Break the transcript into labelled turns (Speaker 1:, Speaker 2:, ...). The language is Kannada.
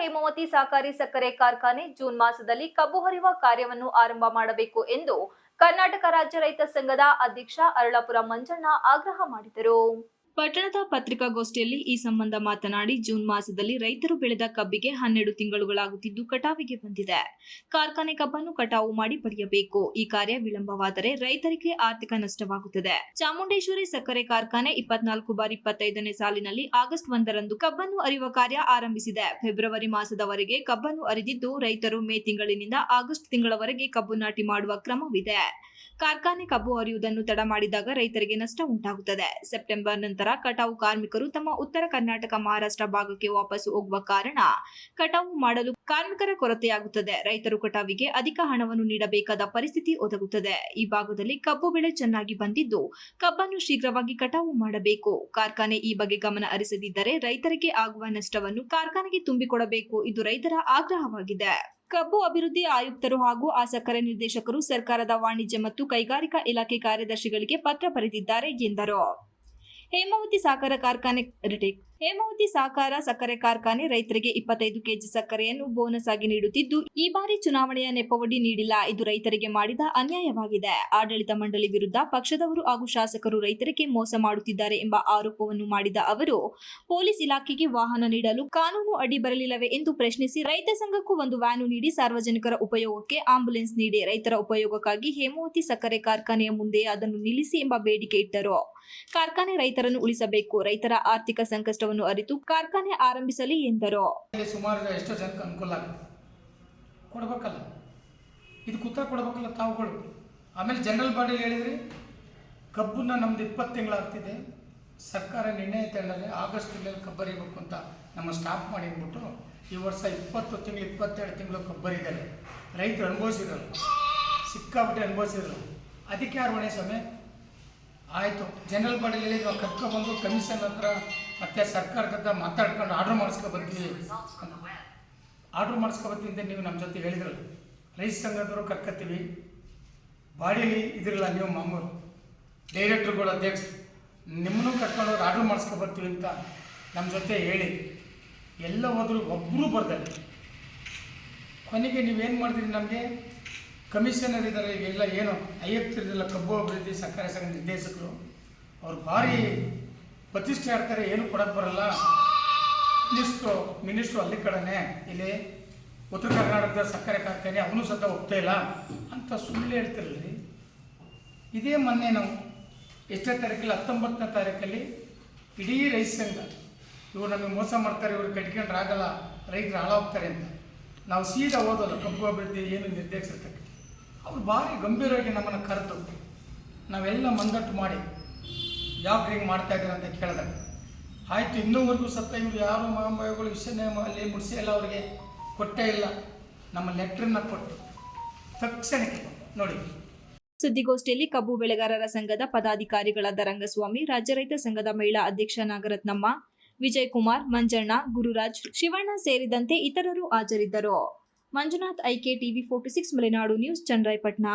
Speaker 1: ಹೇಮಾವತಿ ಸಹಕಾರಿ ಸಕ್ಕರೆ ಕಾರ್ಖಾನೆ ಜೂನ್ ಮಾಸದಲ್ಲಿ ಕಬ್ಬು ಹರಿಯುವ ಕಾರ್ಯವನ್ನು ಆರಂಭ ಮಾಡಬೇಕು ಎಂದು ಕರ್ನಾಟಕ ರಾಜ್ಯ ರೈತ ಸಂಘದ ಅಧ್ಯಕ್ಷ ಅರಳಪುರ ಮಂಜಣ್ಣ ಆಗ್ರಹ ಮಾಡಿದರು. ಪಟ್ಟಣದ ಪತ್ರಿಕಾಗೋಷ್ಠಿಯಲ್ಲಿ ಈ ಸಂಬಂಧ ಮಾತನಾಡಿ, ಜೂನ್ ಮಾಸದಲ್ಲಿ ರೈತರು ಬೆಳೆದ ಕಬ್ಬಿಗೆ ಹನ್ನೆರಡು ತಿಂಗಳುಗಳಾಗುತ್ತಿದ್ದು ಕಟಾವಿಗೆ ಬಂದಿದೆ. ಕಾರ್ಖಾನೆ ಕಬ್ಬನ್ನು ಕಟಾವು ಮಾಡಿ ಪಡೆಯಬೇಕು. ಈ ಕಾರ್ಯ ವಿಳಂಬವಾದರೆ ರೈತರಿಗೆ ಆರ್ಥಿಕ ನಷ್ಟವಾಗುತ್ತದೆ. ಚಾಮುಂಡೇಶ್ವರಿ ಸಕ್ಕರೆ ಕಾರ್ಖಾನೆ ಇಪ್ಪತ್ನಾಲ್ಕು ಬಾರಿ ಇಪ್ಪತ್ತೈದನೇ ಸಾಲಿನಲ್ಲಿ ಆಗಸ್ಟ್ ಒಂದರಂದು ಕಬ್ಬನ್ನು ಅರಿಯುವ ಕಾರ್ಯ ಆರಂಭಿಸಿದೆ. ಫೆಬ್ರವರಿ ಮಾಸದವರೆಗೆ ಕಬ್ಬನ್ನು ಅರಿದಿದ್ದು ರೈತರು ಮೇ ತಿಂಗಳಿನಿಂದ ಆಗಸ್ಟ್ ತಿಂಗಳವರೆಗೆ ಕಬ್ಬು ನಾಟಿ ಮಾಡುವ ಕ್ರಮವಿದೆ. ಕಾರ್ಖಾನೆ ಕಬ್ಬು ಅರಿಯುವುದನ್ನು ತಡ ಮಾಡಿದಾಗ ರೈತರಿಗೆ ನಷ್ಟ ಉಂಟಾಗುತ್ತದೆ. ಸೆಪ್ಟೆಂಬರ್ ನಂತರ ಕಟಾವು ಕಾರ್ಮಿಕರು ತಮ್ಮ ಉತ್ತರ ಕರ್ನಾಟಕ ಮಹಾರಾಷ್ಟ್ರ ಭಾಗಕ್ಕೆ ವಾಪಸ್ಸು ಹೋಗುವ ಕಾರಣ ಕಟಾವು ಮಾಡಲು ಕಾರ್ಮಿಕರ ಕೊರತೆಯಾಗುತ್ತದೆ. ರೈತರು ಕಟಾವಿಗೆ ಅಧಿಕ ಹಣವನ್ನು ನೀಡಬೇಕಾದ ಪರಿಸ್ಥಿತಿ ಒದಗುತ್ತದೆ. ಈ ಭಾಗದಲ್ಲಿ ಕಬ್ಬು ಬೆಳೆ ಚೆನ್ನಾಗಿ ಬಂದಿದ್ದು ಕಬ್ಬನ್ನು ಶೀಘ್ರವಾಗಿ ಕಟಾವು ಮಾಡಬೇಕು. ಕಾರ್ಖಾನೆ ಈ ಬಗ್ಗೆ ಗಮನ ಹರಿಸದಿದ್ದರೆ ರೈತರಿಗೆ ಆಗುವ ನಷ್ಟವನ್ನು ಕಾರ್ಖಾನೆಗೆ ತುಂಬಿಕೊಡಬೇಕು ಇದು ರೈತರ ಆಗ್ರಹವಾಗಿದೆ. ಕಬ್ಬು ಅಭಿವೃದ್ಧಿ ಆಯುಕ್ತರು ಹಾಗೂ ಆ ಸಕ್ಕರೆ ನಿರ್ದೇಶಕರು ಸರ್ಕಾರದ ವಾಣಿಜ್ಯ ಮತ್ತು ಕೈಗಾರಿಕಾ ಇಲಾಖೆ ಕಾರ್ಯದರ್ಶಿಗಳಿಗೆ ಪತ್ರ ಬರೆದಿದ್ದಾರೆ ಎಂದರು. ಹೇಮಾವತಿ ಸಹಕಾರ ಕಾರ್ಖಾನೆ ರಿಟೇಕ್ ಹೇಮಾವತಿ ಸಹಕಾರ ಸಕ್ಕರೆ ಕಾರ್ಖಾನೆ ರೈತರಿಗೆ ಇಪ್ಪತ್ತೈದು ಕೆಜಿ ಸಕ್ಕರೆಯನ್ನು ಬೋನಸ್ ಆಗಿ ನೀಡುತ್ತಿದ್ದು, ಈ ಬಾರಿ ಚುನಾವಣೆಯ ನೆಪವಡಿ ನೀಡಿಲ್ಲ. ಇದು ರೈತರಿಗೆ ಮಾಡಿದ ಅನ್ಯಾಯವಾಗಿದೆ. ಆಡಳಿತ ಮಂಡಳಿ ವಿರುದ್ಧ ಪಕ್ಷದವರು ಹಾಗೂ ಶಾಸಕರು ರೈತರಿಗೆ ಮೋಸ ಮಾಡುತ್ತಿದ್ದಾರೆ ಎಂಬ ಆರೋಪವನ್ನು ಮಾಡಿದ ಅವರು, ಪೊಲೀಸ್ ಇಲಾಖೆಗೆ ವಾಹನ ನೀಡಲು ಕಾನೂನು ಅಡಿ ಬರಲಿಲ್ಲವೇ ಎಂದು ಪ್ರಶ್ನಿಸಿ ರೈತ ಸಂಘಕ್ಕೂ ಒಂದು ವ್ಯಾನು ನೀಡಿ ಸಾರ್ವಜನಿಕರ ಉಪಯೋಗಕ್ಕೆ ಆಂಬುಲೆನ್ಸ್ ನೀಡಿ ರೈತರ ಉಪಯೋಗಕ್ಕಾಗಿ ಹೇಮಾವತಿ ಸಕ್ಕರೆ ಕಾರ್ಖಾನೆಯ ಮುಂದೆ ಅದನ್ನು ನಿಲ್ಲಿಸಿ ಎಂಬ ಬೇಡಿಕೆ ಇಟ್ಟರು. ಕಾರ್ಖಾನೆ ರೈತರನ್ನು ಉಳಿಸಬೇಕು, ರೈತರ ಆರ್ಥಿಕ ಸಂಕಷ್ಟವನ್ನು ಅರಿತು ಕಾರ್ಖಾನೆ ಆರಂಭಿಸಲಿ ಎಂದರು.
Speaker 2: ಸುಮಾರು ಎಷ್ಟೋ ಜನಕ್ಕೆ ಅನುಕೂಲ ಕೊಡ್ಬೇಕಲ್ಲ. ಇದು ಕುತ್ತ ಕೊಡ್ಬೇಕಲ್ಲ ತಾವುಗಳು. ಆಮೇಲೆ ಜನರಲ್ ಬಾಡಿಲಿ ಹೇಳಿದ್ರಿ, ಕಬ್ಬನ್ನ ನಮ್ದು ಇಪ್ಪತ್ತು ತಿಂಗಳಾಗ್ತಿದೆ. ಸರ್ಕಾರ ನಿರ್ಣಯ ತಗೊಂಡರೆ ಆಗಸ್ಟ್ ತಿಂಗಳಲ್ಲಿ ಕಬ್ಬರಿಬೇಕು ಅಂತ ನಮ್ಮ ಸ್ಟಾಪ್ ಮಾಡಿ ಅಂದ್ಬಿಟ್ಟು ಈ ವರ್ಷ ಇಪ್ಪತ್ತು ತಿಂಗಳು, ಇಪ್ಪತ್ತೆರಡು ತಿಂಗಳು ಕಬ್ಬರಿದ್ದಾರೆ ರೈತರು ಅನುಭವಿಸಿದ್ರು. ಸಿಕ್ಕಾಬಿಟ್ಟು ಅನುಭವಿಸಿದ್ರು. ಅದಕ್ಕೆ ಯಾರು ಹೊಣೆ ಸ್ವಾಮಿ? ಆಯಿತು. ಜನರಲ್ ಬಾಡಿಯಲ್ಲಿ ನಾವು ಕರ್ಕೊಬಂದು ಕಮಿಷನ್ ಹತ್ರ ಮತ್ತೆ ಸರ್ಕಾರದ ಹತ್ರ ಮಾತಾಡ್ಕೊಂಡು ಆರ್ಡ್ರ್ ಆರ್ಡ್ರ್ ಮಾಡಿಸ್ಕೊ ಬರ್ತೀವಿ ಅಂತ ನೀವು ನಮ್ಮ ಜೊತೆ ಹೇಳಿದ್ರಲ್ಲ. ರೈಸ್ ಸಂಘದವರು ಕರ್ಕತ್ತೀವಿ. ಬಾಡಿಲಿ ಇದಿರಲ್ಲ ನೀವು ಮಾಮೂರು ಡೈರೆಕ್ಟ್ರುಗಳು ಅಧ್ಯಕ್ಷ ನಿಮ್ಮನ್ನು ಕರ್ಕೊಂಡು ಆರ್ಡ್ರ್ ಮಾಡಿಸ್ಕೊ ಬರ್ತೀವಿ ಅಂತ ನಮ್ಮ ಜೊತೆ ಹೇಳಿ. ಎಲ್ಲ ಹೋದರೂ ಒಬ್ಬರೂ ಬರ್ತಾರೆ ಕೊನೆಗೆ ನೀವೇನು ಮಾಡಿದ್ರಿ ನಮಗೆ? ಕಮಿಷನರ್ ಇದ್ದಾರೆ ಈಗೆಲ್ಲ ಏನು ಐಯತ್ತಿರಲಿಲ್ಲ ಕಬ್ಬು ಅಭಿವೃದ್ಧಿ ಸಕ್ಕರೆ ಸಂಘ ನಿರ್ದೇಶಕರು. ಅವ್ರು ಭಾರಿ ಪ್ರತಿಷ್ಠೆ ಆಡ್ತಾರೆ ಏನು ಕೊಡಕ್ಕೆ ಬರಲ್ಲ. ಮಿನಿಸ್ಟ್ರು ಮಿನಿಸ್ಟ್ರು ಅಲ್ಲಿ ಕಡೆನೆ, ಇಲ್ಲಿ ಉತ್ತರ ಕರ್ನಾಟಕದ ಸಕ್ಕರೆ ಕಾರ್ಖಾನೆ ಅವನು ಸತ ಹೋಗ್ತಾ ಇಲ್ಲ ಅಂತ ಸುಳ್ಳು ಹೇಳ್ತಿರಲಿ. ಇದೇ ಮೊನ್ನೆ ನಾವು ಎಷ್ಟೇ ತಾರೀಕಲ್ಲಿ, ಹತ್ತೊಂಬತ್ತನೇ ತಾರೀಕಲ್ಲಿ ಇಡೀ ರೈತ ಸಂಘ, ಇವ್ರು ನಮಗೆ ಮೋಸ ಮಾಡ್ತಾರೆ, ಇವ್ರು ಕಟ್ಕೊಂಡ್ರೆ ಆಗಲ್ಲ, ರೈತರು ಹಾಳಾಗ್ತಾರೆ ಅಂತ. ನಾವು ಸೀದಾ ಓದೋಲ್ಲ ಕಬ್ಬು ಅಭಿವೃದ್ಧಿ ಏನು ನಿರ್ದೇಶಿರ್ತಕ್ಕೆ ಅವ್ರು ಭಾರಿ ಗಂಭೀರವಾಗಿ ನಮ್ಮನ್ನು ಕರೆದು ನಾವೆಲ್ಲ ಮಂದಟ್ಟು ಮಾಡಿ, ಯಾಕೆ ಹೇಗೆ ಮಾಡ್ತಾ ಇದ್ದೀರ ಅಂತ ಕೇಳಿದಾಗ ಆಯಿತು, ಇನ್ನೂವರೆಗೂ ಸತ್ತ ಇವರು ಯಾರು ಮಹಾಮಯಗಳು ವಿಷಯನೇ ಅಲ್ಲಿ ಮುಡಿಸಿ ಎಲ್ಲ ಅವರಿಗೆ ಕೊಟ್ಟೇ ಇಲ್ಲ. ನಮ್ಮ ಲೆಟ್ರನ್ನ ಕೊಟ್ಟು ತಕ್ಷಣಕ್ಕೆ ನೋಡಿ.
Speaker 1: ಸುದ್ದಿಗೋಷ್ಠಿಯಲ್ಲಿ ಕಬ್ಬು ಬೆಳೆಗಾರರ ಸಂಘದ ಪದಾಧಿಕಾರಿಗಳಾದ ರಂಗಸ್ವಾಮಿ, ರಾಜ್ಯ ರೈತ ಸಂಘದ ಮಹಿಳಾ ಅಧ್ಯಕ್ಷ ನಾಗರತ್ನಮ್ಮ, ವಿಜಯ್ ಕುಮಾರ್, ಮಂಜಣ್ಣ, ಗುರುರಾಜ್, ಶಿವಣ್ಣ ಸೇರಿದಂತೆ ಇತರರು ಹಾಜರಿದ್ದರು. Manjunath IK TV forty six Malenadu news Channarayapatna